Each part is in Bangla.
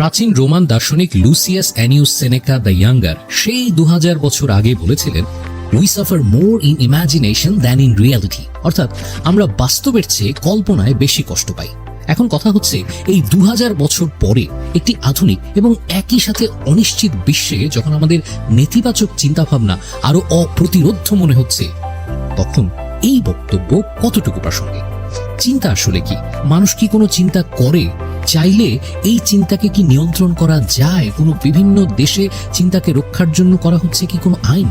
প্রাচীন রোমান দার্শনিক Lucius Annaeus Seneca the Younger সেই দু হাজার বছর আগে বলেছিলেন we suffer more in imagination than in reality অর্থাৎ আমরা বাস্তবের চেয়ে কল্পনায় বেশি কষ্ট পাই। এখন কথা হচ্ছে, এই দু হাজার বছর পরে একটি আধুনিক এবং একই সাথে অনিশ্চিত বিশ্বে যখন আমাদের নেতিবাচক চিন্তাভাবনা আরও অপ্রতিরোধ্য মনে হচ্ছে, তখন এই বক্তব্য কতটুকু প্রাসঙ্গিক? চিন্তা আসলে কি? মানুষ কি কোনো চিন্তা করে চাইলে এই চিন্তাকে কি নিয়ন্ত্রণ করা যায়? কোনো বিভিন্ন দেশে চিন্তাকে রক্ষার জন্য করা হচ্ছে কি কোনো আইন?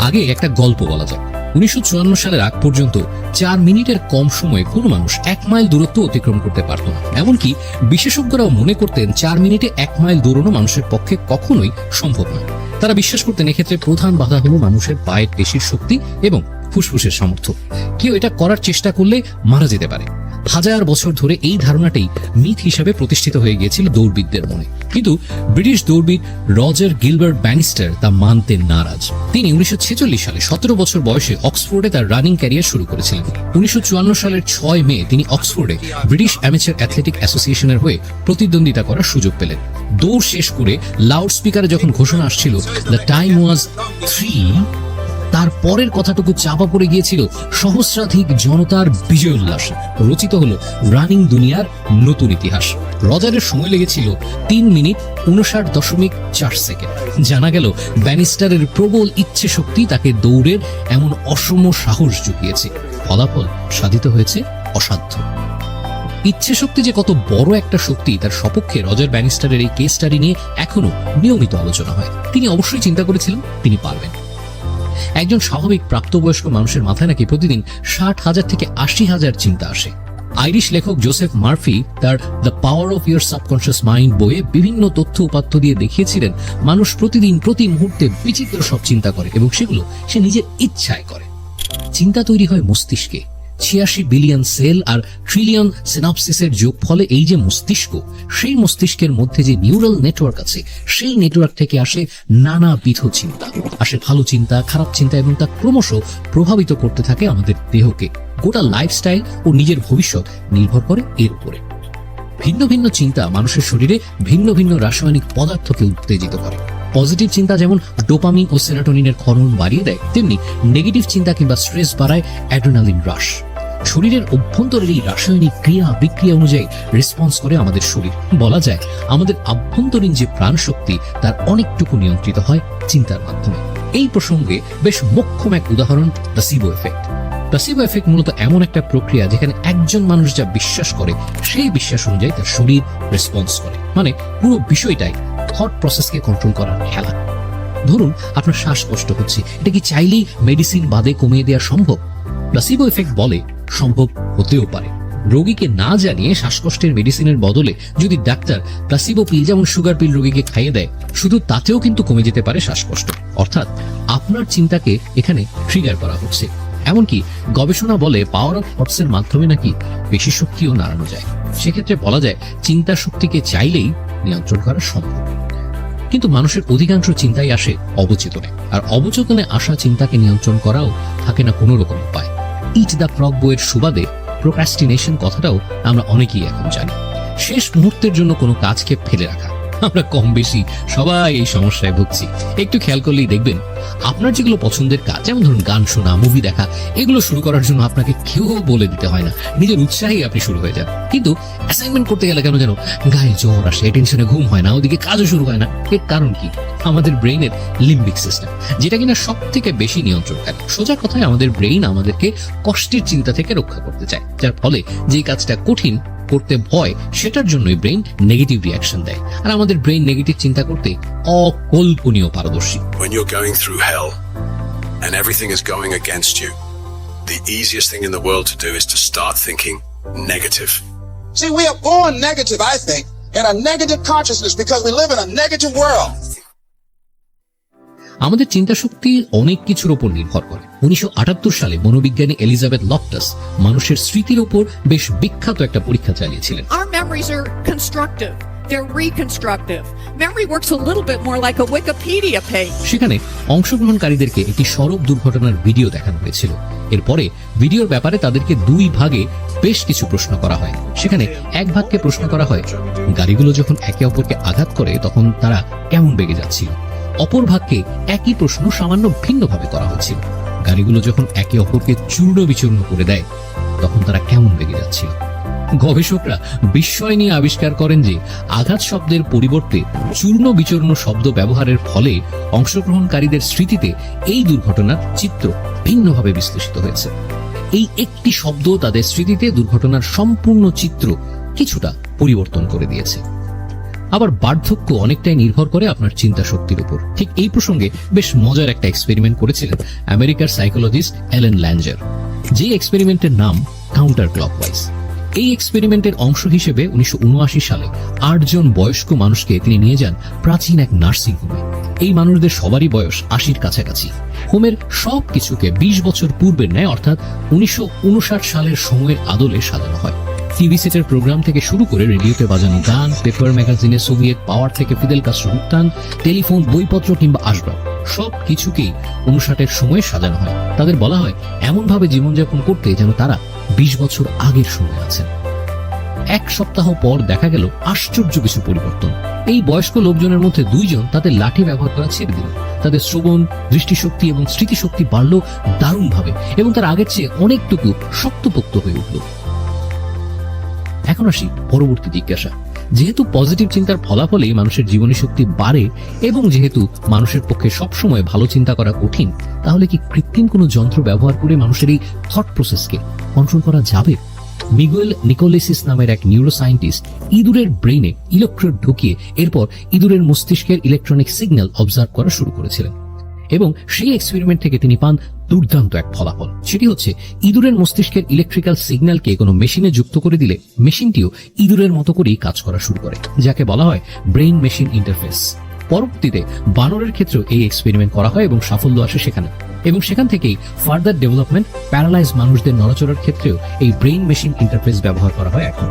আগে একটা গল্প বলা যাক। উনিশশো সালের আগ পর্যন্ত চার মিনিটের কম সময়ে কোনো মানুষ এক মাইল দূরত্ব অতিক্রম করতে পারত না। এমনকি বিশেষজ্ঞরাও মনে করতেন চার মিনিটে এক মাইল দৌড়ানো মানুষের পক্ষে কখনোই সম্ভব নয়। তারা বিশ্বাস করতেন এক্ষেত্রে প্রধান বাধা হলো মানুষের পায়ের পেশির শক্তি এবং ফুসফুসের সামর্থ্য। কেউ এটা করার চেষ্টা করলে মারা যেতে পারে। হাজার বছর ধরে এই ধারণাটাই মিথ হিসাবে প্রতিষ্ঠিত হয়ে গিয়েছিল দৌড়বিদদের মনে। কিন্তু ব্রিটিশ দৌড়বিদ রজার গিলবার্ট ব্যানিস্টার তা মানতে নারাজ। তিনি উনিশশো সালে সতেরো বছর বয়সে অক্সফোর্ডে তার রানিং ক্যারিয়ার শুরু করেছিলেন। উনিশশো চুয়ান্ন সালের ছয় মে তিনি অক্সফোর্ডে ব্রিটিশ অ্যামেচার অ্যাথলেটিক অ্যাসোসিয়েশনের হয়ে প্রতিদ্বন্দ্বিতা করার সুযোগ পেলেন। দৌড় শেষ করে লাউড স্পিকারে যখন ঘোষণা আসছিল, দ্য টাইম ওয়াজ থ্রি তার পরের কথাটুকু চাপা পড়ে গিয়েছিল সহস্রাধিক জনতার বিজয় উল্লাস। রচিত হলো রানিং দুনিয়ার নতুন ইতিহাস। রজারের সময় লেগেছিল তিন মিনিট উনষাট দশমিক চার সেকেন্ড। জানা গেল ব্যানিস্টারের প্রবল ইচ্ছে শক্তি তাকে দৌড়ের এমন অসম সাহস জুগিয়েছে। ফলাফল সাধিত হয়েছে অসাধ্য। ইচ্ছে শক্তি যে কত বড় একটা শক্তি, তার সপক্ষে রজার ব্যানিস্টারের এই কেস স্টাডি নিয়ে এখনও নিয়মিত আলোচনা হয়। তিনি অবশ্যই চিন্তা করেছিলেন, তিনি পারবেন। একজন স্বাভাবিক প্রাপ্তবয়স্ক মানুষের মাথায় নাকি প্রতিদিন ষাট হাজার থেকে আশি হাজার চিন্তা আসে। আইরিশ লেখক জোসেফ মার্ফি তার the power of your subconscious mind বইয়ে বিভিন্ন তথ্য উপাত্ত দিয়ে দেখিয়েছিলেন, মানুষ প্রতিদিন, প্রতি মুহূর্তে বিচিত্র সব চিন্তা করে এবং সেগুলো সে নিজের ইচ্ছায় করে। চিন্তা তৈরি হয় মস্তিষ্কে। ছিয়াশি বিলিয়ন সেল আর ট্রিলিয়ন সিনাপসিসের যোগ ফলে এই যে মস্তিষ্ক, সেই মস্তিষ্কের মধ্যে যে নিউরাল নেটওয়ার্ক আছে, সেই নেটওয়ার্ক থেকে আসে নানাবিধ চিন্তা। আসে ভালো চিন্তা, খারাপ চিন্তা এবং তা ক্রমশ প্রভাবিত করতে থাকে আমাদের দেহকে। গোটা লাইফস্টাইল ও নিজের ভবিষ্যৎ নির্ভর করে এর উপরে। ভিন্ন ভিন্ন চিন্তা মানুষের শরীরে ভিন্ন ভিন্ন রাসায়নিক পদার্থকে উত্তেজিত করে। পজিটিভ চিন্তা যেমন ডোপামিন ও সেরাটোনিনের ক্ষরণ বাড়িয়ে দেয়, তেমনি নেগেটিভ চিন্তা কিংবা স্ট্রেস বাড়ায় অ্যাড্রেনালিন হ্রাস। শরীরের অভ্যন্তরের এই রাসায়নিক ক্রিয়া বিক্রিয়া অনুযায়ী রেসপন্স করে আমাদের শরীর। বলা যায়, আমাদের আভ্যন্তরীণ যে প্রাণ শক্তি তার অনেকটুকু নিয়ন্ত্রিত হয় চিন্তার মাধ্যমে। এই প্রসঙ্গে বেশ মোক্ষম এক উদাহরণ প্লাসিবো এফেক্ট প্লাসিবো এফেক্ট মূলত এমন একটা প্রক্রিয়া যেখানে একজন মানুষ যা বিশ্বাস করে, সেই বিশ্বাস অনুযায়ী তার শরীর রেসপন্স করে। মানে পুরো বিষয়টাই থট প্রসেসকে কন্ট্রোল করার খেলা। ধরুন, আপনার শ্বাসকষ্ট হচ্ছে। এটা কি চাইলেই মেডিসিন বাদে কমিয়ে দেওয়া সম্ভব? প্লাসিবো এফেক্ট বলে, সম্ভব হতেও পারে। রোগীকে না জানিয়ে শ্বাসকষ্টের মেডিসিনের বদলে যদি ডাক্তার প্লাসিবো পিল যেমন সুগার পিল রোগীকে খাইয়ে দেয়, শুধু তাতেও কিন্তু কমে যেতে পারে শ্বাসকষ্ট। অর্থাৎ, আপনার চিন্তাকে এখানে ট্রিগার করা হচ্ছে। এমনকি গবেষণা বলে পাওয়ার অফ থটসের মাধ্যমে নাকি বেশি শক্তিও নাড়ানো যায়। সেক্ষেত্রে বলা যায় চিন্তা শক্তিকে চাইলেই নিয়ন্ত্রণ করা সম্ভব। কিন্তু মানুষের অধিকাংশ চিন্তাই আসে অবচেতনে। আর অবচেতনে আসা চিন্তাকে নিয়ন্ত্রণ করাও থাকে না কোনো রকম উপায়। ইট দ্য ক্রক বইয়ের সুবাদে প্রোক্রাস্টিনেশন কথাটাও আমরা অনেকেই এখন জানি। শেষ মুহূর্তের জন্য কোনো কাজকে ফেলে রাখা। আমরা কম বেশি সবাই এই সমস্যায় ভুগছি। একটু খেয়াল করলেই দেখবেন, আপনার যেগুলো পছন্দের কাজ, যেমন ধরুন গান শোনা মুভি দেখা, এগুলো শুরু করার জন্য আপনাকে কেউ বলে দিতে হয় না। নিজের উৎসাহেই আপনি শুরু হয়ে যান। কিন্তু অ্যাসাইনমেন্ট করতে গেলে কেন যেন গায়ে জ্বর আসে টেনশনে ঘুম হয় না, ওদিকে কাজও শুরু হয় না। এর কারণ কি? আমাদের ব্রেইনের লিম্বিক সিস্টেম যেটা কিনা সব থেকে বেশি নিয়ন্ত্রণকারী। সোজা কথায় আমাদের ব্রেইন আমাদেরকে কষ্টের চিন্তা থেকে রক্ষা করতে চায়। যার ফলে যে কাজটা কঠিন করতে ভয় সেটার জন্যই ব্রেইন নেগেটিভ রিয়াকশন দেয় আর আমাদের ব্রেইন নেগেটিভ চিন্তা করতে অকল্পনীয় পারদর্শী When you're going through hell and everything is going against you, the easiest thing in the world to do is to start thinking negative. See, we are born negative, I think, in a negative consciousness because we live in a negative world. আমাদের চিন্তা শক্তি অনেক কিছুর উপর নির্ভর করে উনিশশো আটাত্তর সালে মনোবিজ্ঞানী এলিজাবেথ লফটাস মানুষের স্মৃতির উপর বেশ বিখ্যাত একটা পরীক্ষা চালিয়েছিলেন Our memories are constructive. They're reconstructive. Memory works a little bit more like a Wikipedia page. সেখানে অংশগ্রহণকারীদেরকে একটি সড়ক দুর্ঘটনার ভিডিও দেখানো হয়েছিল এরপরে ভিডিওর ব্যাপারে তাদেরকে দুই ভাগে বেশ কিছু প্রশ্ন করা হয় সেখানে এক ভাগকে প্রশ্ন করা হয় গাড়িগুলো যখন একে অপরকে আঘাত করে তখন তারা কেমন বেগে যাচ্ছিল অপর ভাগকে একই প্রশ্ন সামান্য ভিন্নভাবে করা হয়েছিল গাড়িগুলো যখন একে অপরকে চূর্ণ বিচূর্ণ করে দেয়, তখন তারা কেমন বেগে যাচ্ছিল। গবেষকরা বিস্ময় নিয়ে আবিষ্কার করেন যে আঘাত শব্দের পরিবর্তে চূর্ণ বিচূর্ণ শব্দ ব্যবহারের ফলে অংশগ্রহণকারীদের স্মৃতিতে এই দুর্ঘটনার চিত্র ভিন্নভাবে বিশ্লেষিত হয়েছে। এই একটি শব্দ তাদের স্মৃতিতে দুর্ঘটনার সম্পূর্ণ চিত্র কিছুটা পরিবর্তন করে দিয়েছে। আবার বার্ধক্য অনেকটাই নির্ভর করে আপনার চিন্তা শক্তির উপর। ঠিক এই প্রসঙ্গে বেশ মজার একটা এক্সপেরিমেন্ট করেছিলেন আমেরিকার সাইকোলজিস্ট এলেন ল্যাঞ্জার। যে এক্সপেরিমেন্টের নাম কাউন্টার ক্লকওয়াইজ এই এক্সপেরিমেন্টের অংশ হিসেবে উনিশশো উনআশি সালে আটজন বয়স্ক মানুষকে তিনি নিয়ে যান প্রাচীন এক নার্সিং হোমে। এই মানুষদের সবারই বয়স আশির কাছাকাছি। হোমের সব কিছুকে বিশ বছর পূর্বের ন্যায় অর্থাৎ উনিশশো উনষাট সালের সময়ের আদলে সাজানো হয়। টিভি সেটের প্রোগ্রাম থেকে শুরু করে রেডিওতে বাজানো গান পেপার ম্যাগাজিনে সোভিয়েত পাওয়ার থেকে ফিদেল কাস্ট্রো উত্থান টেলিফোন বইপত্র কিংবা আসবাব, সব কিছুকেই উনষাটের সময়ে সাজানো হয়। তাদের বলা হয়, এমনভাবে জীবনযাপন করতে যেন তারা বিশ বছর আগের সময় আছেন। এক সপ্তাহ পর দেখা গেল আশ্চর্য কিছু পরিবর্তন। এই বয়স্ক লোকজনের মধ্যে দুইজন তাদের লাঠি ব্যবহার করা ছেড়ে দিল। তাদের শ্রবণ, দৃষ্টিশক্তি এবং স্মৃতিশক্তি বাড়ল দারুণভাবে এবং তার আগের চেয়ে অনেকটুকু শক্তপোক্ত হয়ে উঠল। এখন আসি পরবর্তী জিজ্ঞাসা। যেহেতু পজিটিভ চিন্তার ফলাফলেই মানুষের জীবনী শক্তি বাড়ে এবং যেহেতু মানুষের পক্ষে সবসময় ভালো চিন্তা করা কঠিন, তাহলে কি কৃত্রিম কোনো যন্ত্র ব্যবহার করে মানুষের এই থট প্রসেসকে কন্ট্রোল করা যাবে? মিগুয়েল নিকোলিসিস নামের এক নিউরো সায়েন্টিস্ট ইঁদুরের ব্রেনে ইলেকট্রোড ঢুকিয়ে এরপর ইঁদুরের মস্তিষ্কের ইলেকট্রনিক সিগন্যাল অবজার্ভ করা শুরু করেছিলেন। এবং সেই এক্সপেরিমেন্ট থেকে তিনি পান দুর্দান্ত এক ফলাফল। সেটি হচ্ছে, ইঁদুরের মস্তিষ্কের ইলেকট্রিক্যাল সিগন্যালকে কোনো মেশিনে যুক্ত করে দিলে মেশিনটিও ইঁদুরের মতো করেই কাজ করা শুরু করে, যাকে বলা হয় ব্রেইন মেশিন ইন্টারফেস পরবর্তীতে বানরের ক্ষেত্রেও এই এক্সপেরিমেন্ট করা হয় এবং সাফল্য আসে সেখানে। এবং সেখান থেকেই ফার্দার ডেভেলপমেন্ট প্যারালাইজ মানুষদের নড়াচড়ার ক্ষেত্রেও এই ব্রেইন মেশিন ইন্টারফেস ব্যবহার করা হয় এখন।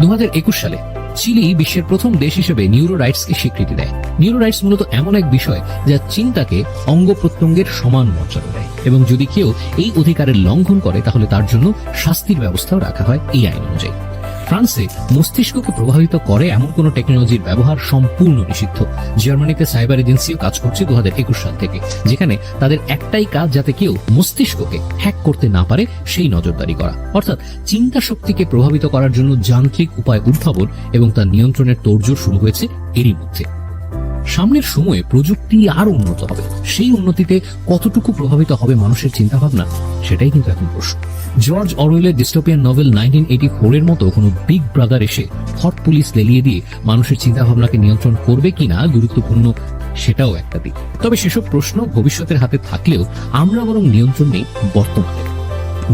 দু হাজার একুশ সালে চিলি বিশ্বের প্রথম দেশ হিসেবে নিউরো রাইটসকে স্বীকৃতি দেয়। নিউরো রাইটস মূলত এমন এক বিষয় যা চিন্তাকে অঙ্গ প্রত্যঙ্গের সমান মর্যাদা দেয় এবং যদি কেউ এই অধিকারের লঙ্ঘন করে, তাহলে তার জন্য শাস্তির ব্যবস্থাও রাখা হয় এই আইন অনুযায়ী। ফ্রান্সে মস্তিষ্ককে প্রভাবিত করে এমন কোন টেকনোলজির ব্যবহার সম্পূর্ণ নিষিদ্ধ। জার্মানিতে সাইবার এজেন্সিও কাজ করছে দু হাজার একুশ সাল থেকে, যেখানে তাদের একটাই কাজ যাতে কেউ মস্তিষ্ককে হ্যাক করতে না পারে, সেই নজরদারি করা। অর্থাৎ চিন্তা শক্তিকে প্রভাবিত করার জন্য যান্ত্রিক উপায় উদ্ভাবন এবং তার নিয়ন্ত্রণের তোড়জোড় শুরু হয়েছে এরই মধ্যে। সামনের সময়ে প্রযুক্তি আরও উন্নত হবে। সেই উন্নতিতে কতটুকু প্রভাবিত হবে মানুষের চিন্তাভাবনা, সেটাই কিন্তু এখন প্রশ্ন। জর্জ অরওয়েলের ডিস্টোপিয়ান নভেল নাইনটিন এইটি ফোরের মতো কোনো বিগ ব্রাদার এসে হট পুলিশ লেলিয়ে দিয়ে মানুষের চিন্তাভাবনাকে নিয়ন্ত্রণ করবে কিনা গুরুত্বপূর্ণ, সেটাও একটা দিক। তবে সেসব প্রশ্ন ভবিষ্যতের হাতে থাকলেও আমরা বরং নিয়ন্ত্রণ নেই বর্তমানে।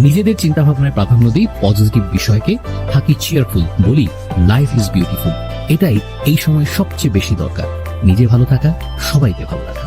নিজেদের চিন্তাভাবনায় প্রাধান্য দিই পজিটিভ বিষয়কে থাকি চিয়ারফুল বলি লাইফ ইজ বিউটিফুল এটাই এই সময় সবচেয়ে বেশি দরকার। নিজে ভালো থাকা সবাইকে ভালো রাখা।